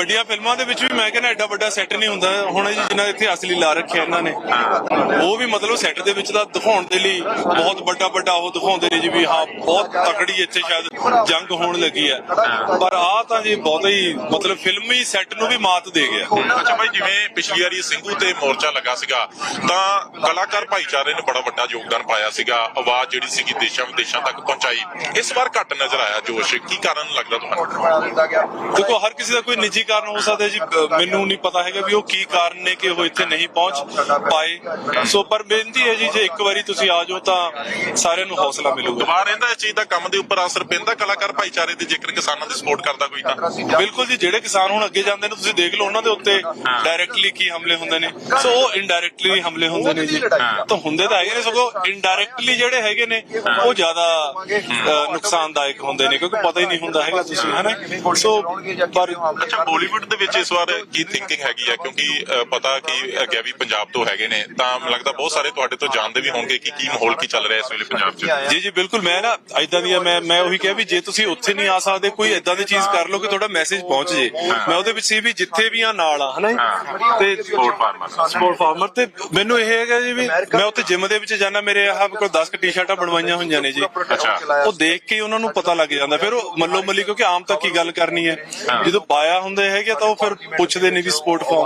ਵੱਡੀਆਂ ਫਿਲਮਾਂ ਦੇ ਵਿੱਚ ਵੀ ਮੈਂ ਕਹਿੰਦਾ ਐਡਾ ਵੱਡਾ ਸੈੱਟ ਨਹੀਂ ਹੁੰਦਾ। ਹੁਣ ਜੀ ਜਿਨ੍ਹਾਂ ਇੱਥੇ ਅਸਲੀ ਲਾ ਰੱਖਿਆ ਇਹਨਾਂ ਨੇ। ਉਹ ਵੀ ਮਤਲਬ ਸੈੱਟ ਦੇ ਵਿੱਚ ਦਾ ਦਿਖਾਉਣ ਦੇ ਲਈ ਬਹੁਤ ਵੱਡਾ ਵੱਡਾ ਉਹ ਦਿਖਾਉਂਦੇ ਨੇ ਜੀ ਵੀ ਹਾਂ ਬਹੁਤ ਤਕੜੀ ਇੱਥੇ ਸ਼ਾਇਦ ਜੰਗ ਹੋਣ ਲੱਗੀ ਹੈ। ਪਰ ਆ ਤਾਂ ਜੀ ਬਹੁਤ ਹੀ ਮਤਲਬ ਫਿਲਮੀ ਸੈੱਟ ਨੂੰ ਵੀ ਮਾਤ ਦੇ ਗਿਆ। ਅੱਛਾ ਭਾਈ ਜਿਵੇਂ ਪਿਛਲੀ ਵਾਰੀ ਸਿੰਘੂ ਤੇ ਮੋਰਚਾ ਲੱਗਾ ਸੀਗਾ ਤਾਂ ਕਲਾਕਾਰ ਭਾਈਚਾਰੇ ਨੇ ਬੜਾ ਵੱਡਾ ਯੋਗਦਾਨ ਪਾਇਆ ਸੀਗਾ। ਆਵਾਜ਼ ਜਿਹੜੀ ਸੀਗੀ ਦੇਸ਼ਾਂ ਵਿਦੇਸ਼ਾਂ ਤੱਕ ਪਹੁੰਚਾਈ। ਇਸ ਵਾਰ ਘੱਟ ਨਜ਼ਰ ਆਇਆ ਜੋਸ਼। ਕੀ ਕਾਰਨ ਲੱਗਦਾ ਤੁਹਾਨੂੰ? ਦੇਖੋ ਹਰ ਕਿਸੇ ਦਾ ਕੋਈ ਨਿੱਜੀ ਕਾਰਨ ਹੋ ਸਕਦਾ ਜੀ? ਮੈਨੂੰ ਨਹੀਂ ਪਤਾ ਹੈਗਾ ਵੀ ਉਹ ਕੀ ਕਾਰਨ ਨੇ ਕਿ ਉਹ ਇੱਥੇ ਨਹੀਂ ਪਹੁੰਚ ਪਾਏ। ਸੋ ਪਰ ਬੇਨਤੀ ਹੈ ਜੀ ਜੇ ਇੱਕ ਵਾਰੀ ਤੁਸੀਂ ਆ ਜਾਓ ਤਾਂ ਸਾਰਿਆਂ ਨੂੰ ਹੌਸਲਾ ਮਿਲੂਗਾ। ਦਬਾਅ ਰਹਿੰਦਾ ਇਸ ਚੀਜ਼ ਦਾ ਕੰਮ ਦੇ ਉੱਪਰ ਅਸਰ ਪੈਂਦਾ ਕਲਾਕਾਰ ਭਾਈਚਾਰੇ ਦੇ ਜੇਕਰ ਕਿਸਾਨਾਂ ਦੀ ਸਪੋਰਟ ਕਰਦਾ ਕੋਈ ਤਾਂ? ਬਿਲਕੁਲ ਜੀ ਜਿਹੜੇ ਕਿਸਾਨ ਹੁਣ ਅੱਗੇ ਜਾਂਦੇ ਨੇ ਤੁਸੀਂ ਦੇਖ ਲਓ ਉਹਨਾਂ ਦੇ ਉੱਤੇ ਡਾਇਰੈਕਟਲੀ ਕੀ ਹਮਲੇ ਹੁੰਦੇ ਨੇ। ਸੋ ਉਹ ਇਨਡਾਇਰੈਕਟਲੀ ਹਮਲੇ ਹੁੰਦੇ ਨੇ ਜੀ। ਤਾਂ ਹੁੰਦੇ ਤਾਂ ਹੈਗੇ ਨੇ ਸਗੋਂ ਇਨਡਾਇਰੈਕਟਲੀ ਜਿਹੜੇ ਹੈਗੇ ਨੇ ਉਹ ਜ਼ਿਆਦਾ ਨੁਕਸਾਨਦਾਇਕ ਹੁੰਦੇ ਨੇ ਕਿਉਂਕਿ ਪਤਾ ਹੀ ਨਹੀਂ ਹੁੰਦਾ ਹੈਗਾ ਤੁਸੀਂ ਹਨਾ? ਸੋ ਪਰ ਅੱਛਾ ਬਾਲੀਵੁੱਡ ਦੇ ਵਿੱਚ ਇਸ ਵਾਰ ਕੀ ਥਿੰਕਿੰਗ ਹੈਗੀ ਆ? ਕਿਉਂਕਿ ਪਤਾ ਕਿ ਅੱਗੇ ਵੀ ਪੰਜਾਬ ਤੋਂ ਹੈਗੇ ਨੇ ਤਾਂ ਮੈਨੂੰ ਲੱਗਦਾ ਬਹੁਤ ਸਾਰੇ ਤੁਹਾਡੇ ਤੋਂ ਜਾਣਦੇ ਵੀ ਹੋਣਗੇ ਕਿ ਕੀ ਮਾਹੌਲ ਕੀ ਚੱਲ ਰਿਹਾ ਇਸ ਵੇਲੇ ਪੰਜਾਬ 'ਚ। ਜੀ ਜੀ ਬਿਲਕੁਲ ਮੈਂ ਨਾ ਇਦਾਂ ਦੀ ਮੈਂ ਮੈਂ ਉਹੀ ਕਿਹਾ ਵੀ ਜੇ ਤੁਸੀਂ ਉੱਥੇ ਨਹੀਂ ਆ ਸਕਦੇ ਕੋਈ ਇਦਾਂ ਦੀ ਚੀਜ਼ ਕਰ ਲਓ ਕਿ ਤੁਹਾਡਾ ਮੈਸੇਜ ਪਹੁੰਚ ਜੇ। ਮੈਂ ਉਹਦੇ ਵਿੱਚ ਸੀ ਵੀ ਜਿੱਥੇ ਵੀ ਆ ਨਾਲ ਆ ਹਨਾ? ਤੇ ਸਪੋਰਟ ਫਾਰਮਰ ਸਪੋਰਟ ਫਾਰਮਰ ਤੇ ਮੈਨੂੰ ਇਹ ਹੈਗਾ ਜੀ ਵੀ ਮੈਂ ਉੱਥੇ ਜਿਮ ਦੇ ਵਿੱਚ ਜਾਣਾ ਮੇਰੇ ਆਹ ਕੋਲ 10 ਕ ਟੀ-ਸ਼ਰਟਾਂ ਬਣਵਾਈਆਂ ਹੋਈਆਂ ਨੇ ਜੀ। ਉਹ ਦੇਖ ਕੇ ਉਹਨਾਂ ਨੂੰ ਪਤਾ ਲੱਗ ਜਾਂਦਾ। ਫਿਰ ਉਹ ਮੱਲੋ ਮੱਲੀ ਕਿਉਂਕਿ ਆਮ ਤਾਂ ਕੀ ਗੱਲ ਕਰਨੀ ਹੈ। ਜਦੋਂ ਪਾਇਆ ਹੁੰਦੇ ਹੈਗੇ ਤਾਂ ਉਹ ਫਿਰ ਪੁੱਛਦੇ ਨੇ ਵੀ ਸਪੋਰਟ ਫਾਰਮ